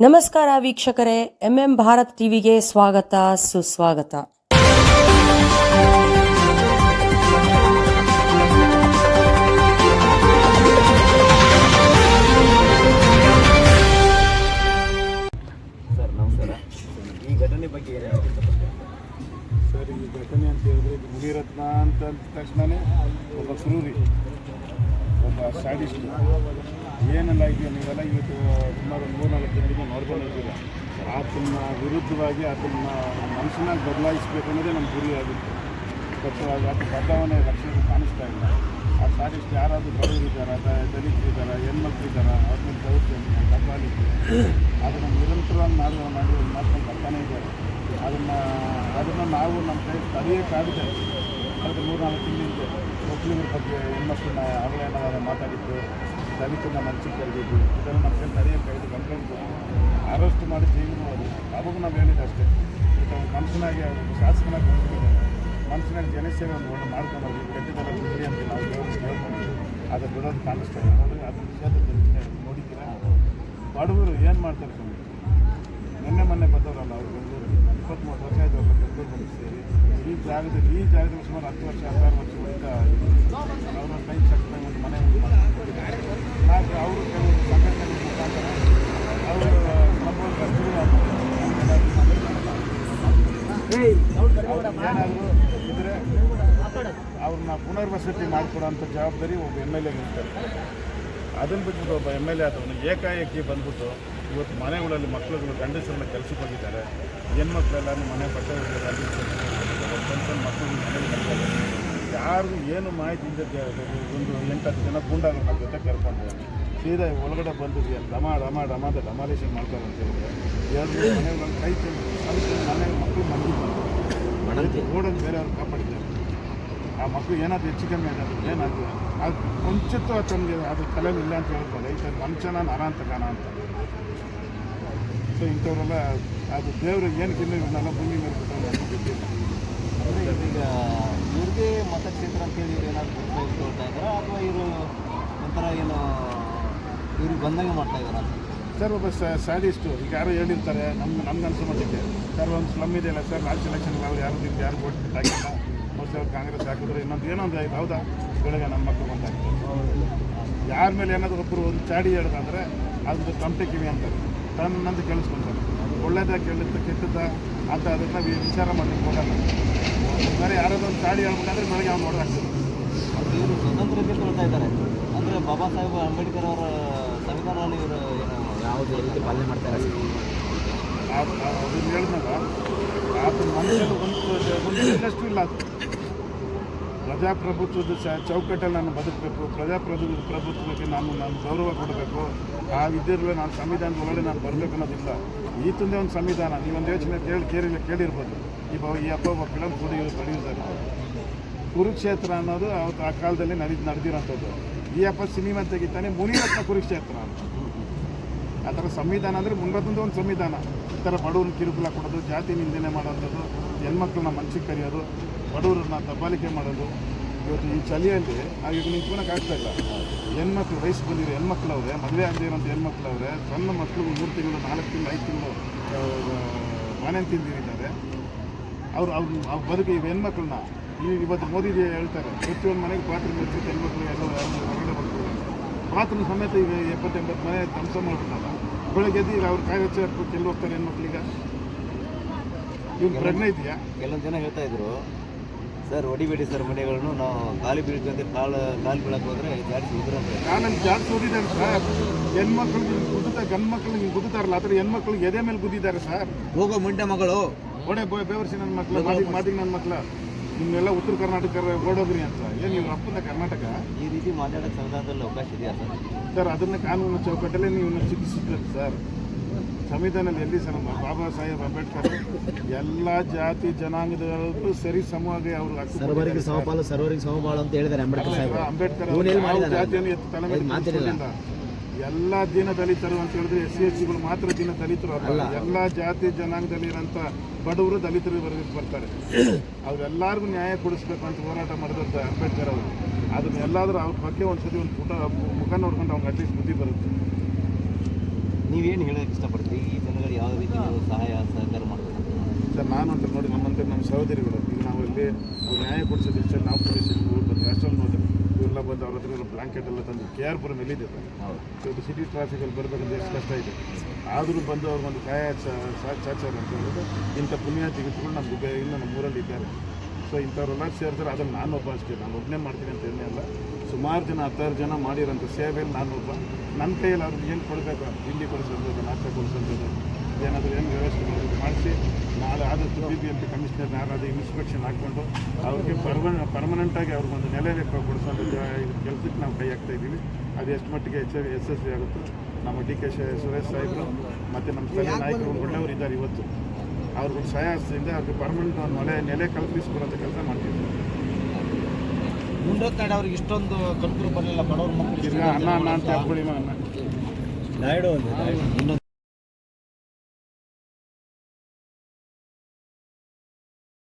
ನಮಸ್ಕಾರ ವೀಕ್ಷಕರೇ ಎಂಎಂ ಭಾರತ್ ಟಿವಿಗೆ ಸ್ವಾಗತ ಸುಸ್ವಾಗತ. ಸರ್ ನಮಸ್ಕಾರ. ಈ ಘಟನೆ ಬಗ್ಗೆ ಏನು ಹೇಳಕ್ಕೆ ಇಷ್ಟಪಡ್ತೀರಾ ಸರ್ ಈ ಘಟನೆ ಅಂತ ಹೇಳಿದ್ರೆ ಇದು ಮುನಿರತ್ನ ಅಂತ ಅಂದ ತಕ್ಷಣವೇ ಒಬ್ಬ ಕ್ರೂರಿ ಒಬ್ಬ ಸ್ಯಾಡಿಸ್ಟ್. ಏನೆಲ್ಲ ಇದೆಯೋ ನೀವೆಲ್ಲ ಇವತ್ತು ಸುಮಾರು ಒಂದು ನೋಡ್ಕೊಂಡು ಆತನ ವಿರುದ್ಧವಾಗಿ ಆತನ ಮನಸ್ಸನ್ನ ಬದಲಾಯಿಸಬೇಕು ಅನ್ನೋದೇ ನಮ್ಮ ಗುರಿ ಆಗಿತ್ತು. ಬಟ್ ಆತ ಬದಲಾವಣೆ ರಕ್ಷಣೆ ಕಾಣಿಸ್ತಾ ಇಲ್ಲ. ಆ ಸಾಕಷ್ಟು ಯಾರಾದರೂ ಬಡವರಿದ್ದಾರ ದಲಿತರಿದ್ದಾರ ಹೆಣ್ಮಕ್ಳಿದ್ದಾರ ಅವ್ರ ಮೇಲೆ ದೌರ್ಜನ್ಯ, ದಬ್ಬಾಳಿಕೆ, ಅದನ್ನು ನಿರಂತರವಾಗಿ ಮಾಡಿ ಮಾಡಿ ಮಾಡ್ಕೊಂಡು ಬರ್ತಾನೆ ಇದ್ದಾರೆ. ಅದನ್ನು ಅದನ್ನು ನಾವು ನಮ್ಮ ಕೈ ತಡೆಯೋಕ್ಕಾಗದೆ ಕಳೆದ ಮೂರ್ನಾಲ್ಕು ತಿಂಗಳಿಂದ ಒಕ್ಕಲಿಗರ ಬಗ್ಗೆ ಹೆಣ್ಮಕ್ಳನ್ನ ಅವಹೇಳನವಾದ ಮಾತಾಡಿದ್ದು ದಲಿತನ ಮನಸ್ಸಿಗೆ ಕರೆದಿದ್ದು ಇದನ್ನು ನಮ್ಮ ಕೈ ತಡೆಯೋಕ್ಕಾಗದೆ ಕಂಪ್ಲೇಂಟ್ ಅರೆಸ್ಟ್ ಮಾಡಿ ಜೈಲಿಗೆ ಅವರು ಅವಾಗ ನಾವು ಹೇಳಿದ್ದು ಅಷ್ಟೇ. ಮನುಷ್ಯನಾಗಿ ಅವರು ಶಾಸಕನಾಗಿ ಬಂದಿದ್ದಾರೆ ಮನುಷ್ಯನಾಗಿ ಜನಸೇವೆ ಒಂದು ಮಾಡ್ಕೊಂಡು ಕೆಟ್ಟದೆಲ್ಲ ಬಿಡಿ ಅಂತ ನಾವು ಹೇಳ್ಕೊಂಡು ಅದು ಬಿಡೋದು ಕಾಣಿಸ್ತಾ ಇದೆ ಅದು ಅದನ್ನ ಕ್ಷೇತ್ರದಲ್ಲಿ ನೋಡಿದ್ದೀರಾ? ಬಡವರು ಏನು ಮಾಡ್ತಾರೆ ಸ್ವಾಮಿ? ನಿನ್ನೆ ಮೊನ್ನೆ ಬಂದವರಲ್ಲ ಅವರು ಬೆಂಗಳೂರಿಗೆ ಇಪ್ಪತ್ತ್ಮೂರು ವರ್ಷ ಆಯಿತು ಅವ್ರು ಬೆಂಗಳೂರು ಬಂದು ಸೇರಿ. ಈ ಜಾಗದಲ್ಲಿ ಈ ಜಾಗದಲ್ಲಿ ಸುಮಾರು ಹತ್ತು ವರ್ಷ, ಹದಿನಾರು ವರ್ಷ ಉಳಿದ ಅವರ ಟೈಮ್ ಶಕ್ತಿ ಒಂದು ಮನೆ ಆದರೆ ಅವರು ಕೆಲವು ಸಂಘಟನೆ ಮುಖಾಂತರ ಅವರು ಏನಾದರೂ ಇದ್ರೆ ಅವ್ರನ್ನ ಪುನರ್ವಸತಿ ಮಾಡಿಕೊಡೋಂಥ ಜವಾಬ್ದಾರಿ ಒಬ್ಬ ಎಂ ಎಲ್ ಎಗೆ ಇರ್ತಾರೆ. ಅದನ್ನು ಬಿಟ್ಬಿಟ್ಟು ಒಬ್ಬ ಎಂ ಎಲ್ ಎ ಆದವನು ಏಕಾಏಕಿ ಬಂದ್ಬಿಟ್ಟು ಇವತ್ತು ಮನೆಗಳಲ್ಲಿ ಮಕ್ಕಳುಗಳು ಗಂಡಸರನ್ನ ಕೆಲಸಕ್ಕೆ ಹೋಗಿದ್ದಾರೆ ಹೆಣ್ಮಕ್ಳೆಲ್ಲ ಮನೆ ಬಟ್ಟೆ ಸಣ್ಣ ಮಕ್ಕಳು ಮನೆಯಲ್ಲಿ ಯಾರಿಗೂ ಏನು ಮಾಹಿತಿ ಇಲ್ಲದೆ ಒಂದು ಎಂಟತ್ತು ಜನ ಗೂಂಡಾಗಳು ನಮ್ಮ ಜೊತೆ ಕರ್ಕೊಂಡು ಸೀದಾ ಒಳಗಡೆ ಬಂದಿದ್ವಿ. ರಮ ರಮ ರಮ ಅಂತ ಡಮಾಲೇಷನ್ ಮಾಡ್ತಾರೆ ಅಂತ ಹೇಳಿದ್ರೆ. ಎರಡು ಮನೆಗಳಲ್ಲಿ ಕೈ ಮಕ್ಕಳು ಮನೆ ಮಕ್ಕಳು ಓಡೋದು ಬೇರೆ ಬೇರೆಯವ್ರು ಕಾಪಾಡಿದ್ದಾರೆ. ಆ ಮಕ್ಕಳು ಏನಾದ್ರು ಹೆಚ್ಚು ಕಮ್ಮಿ ಆಗೋದು ಏನಾದರೂ ಅದು ಮುಂಚಿತ ತಮಗೆ ಅದು ತಲೆಯಲ್ಲಿ ಇಲ್ಲ ಅಂತ ಹೇಳ್ಬೋದು ಈ ಮನುಷ್ಯನ ನರ ಅಂತ ಕಾಣ ಅಂತ. ಸೊ ಇಂಥವರೆಲ್ಲ ಅದು ದೇವ್ರಿಗೆ ಏನು ಕಿಲ್ಲ ಇವನ್ನೆಲ್ಲ ಭೂಮಿ ಮೇಲೆ ಅಂತ ಅಂದರೆ ಈಗ ಇವ್ರಿಗೆ ಮತಕ್ಷೇತ್ರ ಅಂತೇಳಿ ಹೇಳಿ ಏನಾದ್ರು ಅಂತ ಇದ್ದಾರಾ ಅಥವಾ ಇವರು ಒಂಥರ ಏನು ಇವ್ರಿಗೆ ಬಂದಂಗೆ ಮಾಡ್ತಾ ಇದ್ದಾರೆ ಸರ್ ಒಬ್ಬ ಸ್ಯಾಡಿಸ್ಟು ಈಗ ಯಾರೋ ಹೇಳಿರ್ತಾರೆ ನಮ್ಮ ನಮ್ಗೆ ಅನ್ಸೋ ಮಟ್ಟಿಗೆ. ಸರ್ ಒಂದು ಸ್ಲಮ್ ಇದೆಯಲ್ಲ ಸರ್ ಲಾಸ್ಟ್ ಎಲೆಕ್ಷನ್ ಅವ್ರು ಯಾರು ನಿಮ್ಗೆ ಯಾರು ಓಟ್ ಹಾಕಿಲ್ಲ? ಅವ್ರು ಕಾಂಗ್ರೆಸ್ ಹಾಕಿದ್ರೆ ಇನ್ನೊಂದು ಏನೋ ಒಂದು ಆಯ್ತು ಹೌದಾ? ಬೆಳಗ್ಗೆ ನಮ್ಮ ಮಕ್ಕಳು ಬಂದಾಗ್ತದೆ ಯಾರ ಮೇಲೆ ಏನಾದರೂ ಒಬ್ಬರು ಒಂದು ಚಾಡಿ ಹೇಳೋದಂದ್ರೆ ಅದು ತಂಪೆ ಕಿವಿ ಅಂತಾರೆ. ತನ್ನಂದು ಕೇಳಿಸ್ಕೊಂತಾರೆ. ಒಳ್ಳೇದ ಕೇಳಿದ್ದ ಕೆಟ್ಟದ ಅಂತ ಅದನ್ನ ನಾವು ವಿಚಾರ ಮಾಡ್ಲಿಕ್ಕೆ ಹೋಗಲ್ಲ. ಬೇರೆ ಯಾರಾದ್ರೂ ಒಂದು ಚಾಡಿ ಹೇಳ್ಬೇಕಂದ್ರೆ ಬೆಳಗ್ಗೆ ಅವ್ನು ನೋಡಾಗ್ತದೆ ಮತ್ತು ಇವರು ಸ್ವತಂತ್ರಕ್ಕೆ ತೊಳ್ತಾ ಇದ್ದಾರೆ. ಅಂದರೆ ಬಾಬಾ ಸಾಹೇಬ್ ಅಂಬೇಡ್ಕರ್ ಅವರ ಸಂವಿಧಾನದಲ್ಲಿ ಇವರು ಏನು ಯಾವುದೇ ರೀತಿ ಪಾಲನೆ ಮಾಡ್ತಾರೆ ಅದನ್ನು ಹೇಳಿದ್ನಲ್ಲ ಆತನ ಮನೆಯಲ್ಲಿ ಒಂದು ಒಂದು ಇನ್ನಷ್ಟು ಇಲ್ಲ ಅದು. ಪ್ರಜಾಪ್ರಭುತ್ವದ ಚೌಕಟ್ಟಲ್ಲಿ ನಾನು ಬದುಕಬೇಕು ಪ್ರಜಾಪ್ರಭು ಪ್ರಭುತ್ವಕ್ಕೆ ನಾನು ನಾನು ಗೌರವ ಕೊಡಬೇಕು. ಆ ವಿದ್ಯೆಗಳು ನಾನು ಸಂವಿಧಾನದ ಒಳಗಡೆ ನಾನು ಬರಬೇಕು ಅನ್ನೋದಿಲ್ಲ. ಈ ತಂದೆ ಒಂದು ಸಂವಿಧಾನ. ನೀವೊಂದು ಯೋಚನೆ ಕೇಳಿ ಕೇಳಿ, ಕೇಳಿರ್ಬೋದು. ಈ ಬ ಈ ಹಬ್ಬ ಫಿಲಮ್ ಪ್ರೊಡ್ಯೂ ಪ್ರೊಡ್ಯೂಸರ್ ಕುರುಕ್ಷೇತ್ರ ಅನ್ನೋದು ಅವತ್ತು ಆ ಕಾಲದಲ್ಲಿ ನಡೆದು ನಡೆದಿರೋಂಥದ್ದು. ಈ ಹಬ್ಬ ಸಿನಿಮಾ ತೆಗಿತಾನೆ ಮುನಿರತ್ನ ಕುರುಕ್ಷೇತ್ರ ಆ ಥರ ಸಂವಿಧಾನ ಅಂದರೆ ಮುನಿರತ್ನದ ಒಂದು ಸಂವಿಧಾನ. ಈ ಥರ ಬಡವ್ರನ್ನ ಕಿರುಕುಳ ಕೊಡೋದು, ಜಾತಿ ನಿಂದನೆ ಮಾಡೋಂಥದ್ದು, ಹೆಣ್ಮಕ್ಳನ್ನ ಮನ್ಸಿಗೆ ಕರೆಯೋದು ಬಡವ್ರನ್ನ ದಬ್ಬಾಲಿಕೆ ಮಾಡೋದು ಇವತ್ತು ಈ ಚಳಿಯಲ್ಲಿ ಹಾಗೆ ನಿಂತ್ಕೊಳಕ್ಕೆ ಆಗ್ತಾ ಇಲ್ಲ. ಹೆಣ್ಮಕ್ಳು ವಯಸ್ಸು ಬಂದಿರೋ ಹೆಣ್ಮಕ್ಳವ್ರೆ ಮದುವೆ ಆಗದೆ ಇರೋಂಥ ಹೆಣ್ಮಕ್ಳವ್ರೆ ಸಣ್ಣ ಮಕ್ಕಳು ಮೂರು ತಿಂಗಳು ನಾಲ್ಕು ತಿಂಗಳು ಐದು ತಿಂಗಳು ಮನೆ ತಿಂದಿರಿದ್ದಾರೆ. ಅವರು ಅವ್ರು ಅವ್ರು ಬದುಕು ಈ ಹೆಣ್ಮಕ್ಳನ್ನ. ಈ ಇವತ್ತು ಮೋದಿ ಹೇಳ್ತಾರೆ ಪ್ರತಿಯೊಂದು ಮನೆಗೆ ಬಾತ್ರೂಮ್ ಇರ್ತಿತ್ತು ಹೆಣ್ಮಕ್ಳು ಎಲ್ಲ ಹೊರಗಡೆ ಬರ್ತಾರೆ ಬಾತ್ರೂಮ್ ಸಮೇತ ಈಗ ಎಪ್ಪತ್ತೆಂಬತ್ತು ಮನೆ ಧ್ವಂಸ ಮಾಡ್ಬಿಟ್ಟಲ್ಲ ಬೆಳಗ್ಗೆ ಎದ್ದು ಈಗ ಅವ್ರು ಕಾಯಿ ಹಚ್ಚಿ ಹಾಕ್ಬಿಟ್ಟು ಎಲ್ಲಿ ಹೋಗ್ತಾರೆ ಹೆಣ್ಮಕ್ಳಿಗೆ? ಇವ್ರು ಪ್ರಜ್ಞೆ ಇದೆಯಾ? ಕೆಲವೊಂದು ಜನ ಹೇಳ್ತಾ ಇದ್ರು ಸರ್ ಹೊಡಿಬೇಡಿ ಸರ್ ಮನೆಗಳನ್ನು ನಾವು ಗಾಲಿ ಬೀಳ್ತಂತೆ ಕಾಲು ಕಾಲು ಬೀಳಕ್ಕೆ ಹೋದ್ರೆ ಜಾಸ್ತಿ ಉದುರಂತೆ ನಾನು ಜಾಸ್ತಿ ಓದಿದ್ದಾರೆ ಸರ್. ಹೆಣ್ಮಕ್ಳು ಗುದ್ದುತ್ತಾ ಗಂಡು ಮಕ್ಳಿಗೆ ಹಿಂಗೆ ಗುದ್ದುತ್ತಾರಲ್ಲ ಆ ಥರ ಹೆಣ್ಮಕ್ಳಿಗೆ ಎದೆ ಮೇಲೆ ಗುದ್ದಿದ್ದಾರೆ ಸರ್. ಹೋಗೋ ಮುಂಡೆ ಮಗಳು. ಒಡೆ ಬೋ ಬೇವರ್ಸಿ ನನ್ನ ಮಕ್ಳು ಮಾದಿಗೆ ಮಾದಿಗೆ ನನ್ನ ಮಕ್ಳು. ನಿಮ್ಮೆಲ್ಲ ಉತ್ತರ ಕರ್ನಾಟಕ ಓಡೋದ್ರಿ ಅಂತ. ಏನು ನೀವು ಅಪ್ಪನ ಕರ್ನಾಟಕ? ಈ ರೀತಿ ಮಾತಾಡೋಕ್ಕೆ ಸಂವಿಧಾನದಲ್ಲಿ ಅವಕಾಶ ಇದೆಯಾ ಸರ್? ಸರ್ ಅದನ್ನು ಕಾನೂನು ಚೌಕಟ್ಟಲ್ಲೇ ನೀವು ಶಿಕ್ಷಿಸಿದ್ರಿ ಸರ್. ಸಂವಿಧಾನದಲ್ಲಿ ಎಲ್ಲಿ ಸರ್ ಬಾಬಾ ಸಾಹೇಬ್ ಅಂಬೇಡ್ಕರ್ ಎಲ್ಲ ಜಾತಿ ಜನಾಂಗದವರು ಸರಿ ಸಮವಾಗಿ ಅವರು ಸರ್ವರಿಗೆ ಸಮಪಾಲು ಸರ್ವರಿಗೆ ಸಮಬಾಳು ಅಂತ ಹೇಳಿದ್ದಾರೆ ಅಂಬೇಡ್ಕರ್ ಸಾಹೇಬ್ ಅಂಬೇಡ್ಕರ್ ಜಾತಿಯನ್ನು ಎತ್ತು ತಲೆ ಎಲ್ಲ ದಿನ ದಲಿತರು ಅಂತ ಹೇಳಿದ್ರೆ ಎಸ್ ಸಿ ಎಸ್ ಸಿಗಳು ಮಾತ್ರ ದಿನ ದಲಿತರು ಅಲ್ಲ. ಎಲ್ಲ ಜಾತಿ ಜನಾಂಗದಲ್ಲಿರೋಂಥ ಬಡವರು ದಲಿತರು ವರ್ಗಕ್ಕೆ ಬರ್ತಾರೆ. ಅವರೆಲ್ಲರಿಗೂ ನ್ಯಾಯ ಕೊಡಿಸ್ಬೇಕು ಅಂತ ಹೋರಾಟ ಮಾಡಿದಂಥ ಅಂಬೇಡ್ಕರ್ ಅವರು. ಅದನ್ನೆಲ್ಲಾದರೂ ಅವ್ರ ಬಗ್ಗೆ ಒಂದ್ಸತಿ ಒಂದು ಪುಟ ಮುಖ ನೋಡ್ಕೊಂಡು ಅವ್ರಿಗೆ ಅಟ್ಲೀಸ್ಟ್ ಬುದ್ಧಿ ಬರುತ್ತೆ. ನೀವೇನು ಹೇಳೋಕ್ಕೆ ಇಷ್ಟಪಡ್ತೀವಿ ಈ ಜನಗಳು ಯಾವ ರೀತಿ ನೀವು ಸಹಾಯ ಸಹಕಾರ ಮಾಡಬೇಕು ಸರ್ ನಾನು ಅಂತ ನೋಡಿ ನಮ್ಮಂತೆ ನಮ್ಮ ಸಹೋದರಿಗಳು ಈಗ ನಾವು ಇಲ್ಲಿ ಅವ್ರು ನ್ಯಾಯ ಕೊಡಿಸೋದು ಇಷ್ಟ ನಾವು ಪೊಲೀಸ್ ಹೋಗಿ ಬಂದು ಅಷ್ಟೊಂದು ಹೋದ್ರೆ ಇವರೆಲ್ಲ ಬಂದು ಅವ್ರ ಹತ್ರ ಬ್ಲಾಂಕೆಟ್ ಎಲ್ಲ ತಂದು ಕೆ ಆರ್ ಪುರ ಮೇಲಿದೆ ಸರ್ ಹೌದು ಇವತ್ತು ಸಿಟಿ ಟ್ರಾಫಿಕಲ್ಲಿ ಬರಬೇಕಂದ್ರೆ ಎಷ್ಟು ಕಷ್ಟ ಇದೆ ಆದರೂ ಬಂದು ಅವ್ರಿಗೊಂದು ಸಹಾಯ ಚಾಚಾರ ಅಂತ ಹೇಳಿದ್ರೆ ಇಂಥ ಪುಣ್ಯ ತೆಗೆದುಕೊಂಡು ನಮ್ಮ ಇನ್ನು ನಮ್ಮ ಊರಲ್ಲಿ ಇದ್ದಾರೆ ಸೊ ಇಂಥವ್ರೆಲ್ಲ ಸೇರ್ತಾರೆ ನಾನು ಒಬ್ಬ ಅಷ್ಟೇ, ನಾನು ಒಬ್ಬನೇ ಮಾಡ್ತೀನಿ ಅಂತ ಏನೇ ಅಲ್ಲ. ಸುಮಾರು ಜನ ಹತ್ತಾರು ಜನ ಮಾಡಿರೋಂಥ ಸೇವೆಯಲ್ಲಿ ಒಬ್ಬ. ನನ್ನ ಕೈಯಲ್ಲಿ ಅವ್ರಿಗೆ ಏನು ಕೊಡಬೇಕು ತಿಂಡಿ ಕೊಡಿಸೋದು ನಾಷ್ಟ ಕೊಡಿಸೋದು ಏನಾದರೂ ಏನು ವ್ಯವಸ್ಥೆ ಮಾಡಬೇಕು ಮಾಡಿಸಿ ನಾಳೆ ಆದಷ್ಟು B B M P commissioner ಯಾರಾದರೂ ಇನ್ಸ್ಪೆಕ್ಷನ್ ಹಾಕ್ಕೊಂಡು ಅವ್ರಿಗೆ ಪರ್ಮ ಪರ್ಮನೆಂಟಾಗಿ ಅವ್ರಿಗೊಂದು ನೆಲೆ ಕೊಡಿಸೋಂಥ ಕೆಲಸಕ್ಕೆ ನಾವು ಕೈ ಹಾಕ್ತಾ ಇದ್ದೀವಿ. ಅದು ಎಷ್ಟು ಮಟ್ಟಿಗೆ ಎಚ್ ಯಶಸ್ವಿ ಆಗುತ್ತೋ, ನಮ್ಮ ಡಿ ಕೆ ಸುರೇಶ್ ಸಾಹೇಬರು ಮತ್ತು ನಮ್ಮ ಸ್ಥಳೀಯ ನಾಯಕರು ಒಳ್ಳೆಯವರು ಇದ್ದಾರೆ ಇವತ್ತು. ಅವ್ರಿಗೆ ಸಹಾಯ ಹಸ್ತದಿಂದ ಅವ್ರಿಗೆ ಪರ್ಮನೆಂಟ್ ಒಂದು ನೆಲೆ ನೆಲೆ ಕಲ್ಪಿಸ್ಕೊಡೋಂಥ ಕೆಲಸ ಮಾಡ್ತೀವಿ ಮುಂಡೋತ್ನಾಡು ಅವ್ರಿಗೆ ಇಷ್ಟೊಂದು ಕಲ್ಪರು ಬರಲಿಲ್ಲ ಬಡವ್ರ ಮಕ್ಕಳು ಅಣ್ಣ ಅಣ್ಣ ಅನ್ನ ಅಂತ ಹೇಳ್ಕೊಳ್ಳಿ ನಾಯ್ಡು ಇನ್ನೊಂದು